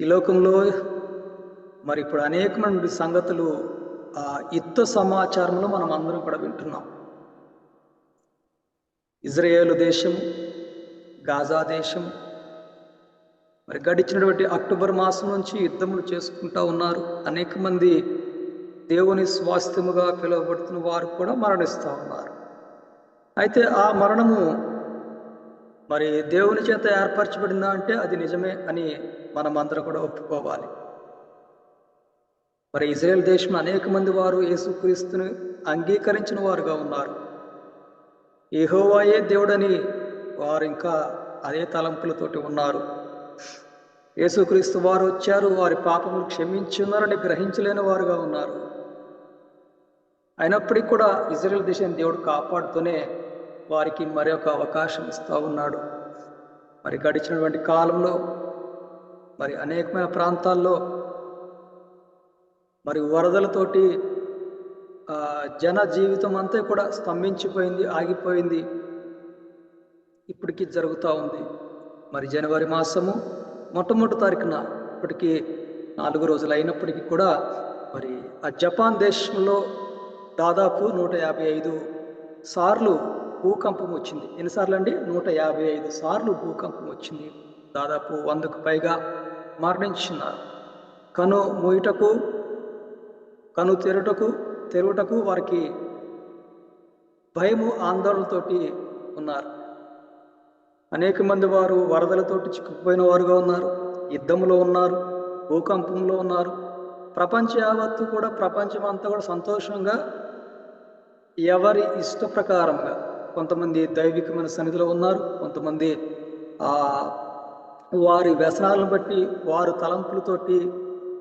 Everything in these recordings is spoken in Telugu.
ఈ లోకంలో మరి ఇప్పుడు అనేకమైన సంగతులు ఆ యుద్ధ సమాచారంలో మనం అందరం కూడా వింటున్నాం. ఇజ్రాయేల్ దేశం గాజా దేశం మరి గడిచినటువంటి అక్టోబర్ మాసం నుంచి యుద్ధములు చేసుకుంటా ఉన్నారు. అనేక మంది దేవుని స్వాస్థ్యముగా పిలువబడుతున్న వారు కూడా మరణిస్తూ ఉన్నారు. అయితే ఆ మరణము మరి దేవుని చేత ఏర్పరచబడిందా అంటే అది నిజమే అని మనం అందరం కూడా ఒప్పుకోవాలి. మరి ఇజ్రాయెల్ దేశం అనేక మంది వారు యేసుక్రీస్తుని అంగీకరించిన వారుగా ఉన్నారు. ఏహోవాయే దేవుడని వారు ఇంకా అదే తలంపులతోటి ఉన్నారు. యేసుక్రీస్తు వారు వచ్చారు వారి పాపములు క్షమించున్నారని గ్రహించలేని వారుగా ఉన్నారు. అయినప్పటికీ కూడా ఇజ్రాయెల్ దేశాన్ని దేవుడు కాపాడుతూనే వారికి మరొక అవకాశం ఇస్తూ ఉన్నాడు. మరి గడిచినటువంటి కాలంలో మరి అనేకమైన ప్రాంతాల్లో మరి వరదలతోటి జన జీవితం అంతా కూడా స్తంభించిపోయింది ఆగిపోయింది. ఇప్పటికీ జరుగుతూ ఉంది. మరి జనవరి మాసము మొట్టమొదటి తారీఖున ఇప్పటికీ నాలుగు రోజులు అయినప్పటికీ కూడా మరి ఆ జపాన్ దేశంలో దాదాపు నూట యాభై ఐదు సార్లు భూకంపం వచ్చింది. ఎన్నిసార్లు అండి? నూట యాభై ఐదు సార్లు భూకంపం వచ్చింది. దాదాపు వందకు పైగా మరణించున్నారు కను మూయుటకు కను తెరుటకు తెరువుటకు వారికి భయము ఆందోళనతోటి ఉన్నారు. అనేక మంది వారు వరదలతోటి చిక్కుకుపోయిన వారుగా ఉన్నారు. యుద్ధంలో ఉన్నారు. భూకంపంలో ఉన్నారు. ప్రపంచ యావత్తు కూడా ప్రపంచం అంతా కూడా సంతోషంగా ఎవరి ఇష్ట ప్రకారంగా కొంతమంది దైవికమైన సన్నిధిలో ఉన్నారు కొంతమంది వారి వ్యసనాలను బట్టి వారు తలంపులతోటి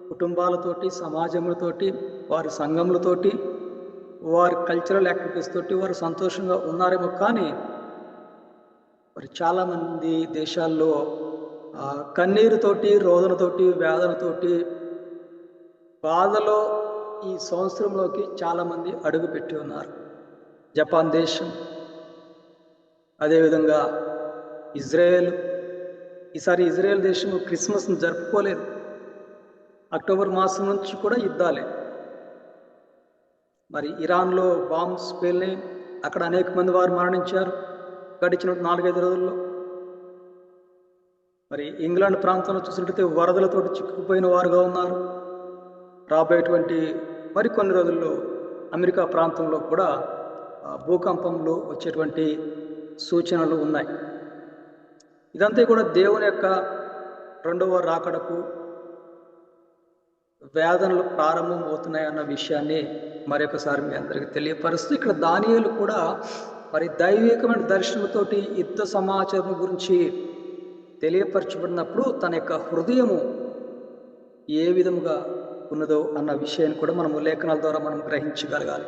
కుటుంబాలతోటి సమాజములతోటి వారి సంఘములతోటి వారి కల్చరల్ యాక్టివిటీస్ తోటి వారు సంతోషంగా ఉన్నారేమో కానీ మరి చాలామంది దేశాల్లో కన్నీరుతోటి రోదనతోటి వేదనతోటి బాధలో ఈ సంవత్సరంలోకి చాలామంది అడుగుపెట్టి ఉన్నారు. జపాన్ దేశం అదేవిధంగా ఇజ్రాయెల్ ఈసారి ఇజ్రాయెల్ దేశం క్రిస్మస్ని జరుపుకోలేదు. అక్టోబర్ మాసం నుంచి కూడా యుద్ధాలే. మరి ఇరాన్లో బాంబ్స్ పేలినాయి అక్కడ అనేక మంది వారు మరణించారు గడిచిన నాలుగైదు రోజుల్లో. మరి ఇంగ్లాండ్ ప్రాంతంలో చూసినట్లయితే వరదలతోటి చిక్కుకుపోయిన వారుగా ఉన్నారు. రాబోయేటువంటి మరికొన్ని రోజుల్లో అమెరికా ప్రాంతంలో కూడా భూకంపంలో వచ్చేటువంటి సూచనలు ఉన్నాయి. ఇదంతా కూడా దేవుని యొక్క రెండవ రాకడకు వేదనలు ప్రారంభం అవుతున్నాయన్న విషయాన్ని మరొకసారి మీ అందరికీ తెలియపరుస్తూ ఇక్కడ దానియులు కూడా మరి దైవికమైన దర్శనంతోటి యుద్ధ సమాచారం గురించి తెలియపరచబడినప్పుడు తన యొక్క హృదయము ఏ విధముగా ఉన్నదో అన్న విషయాన్ని కూడా మనము లేఖనాల ద్వారా మనం గ్రహించగలగాలి.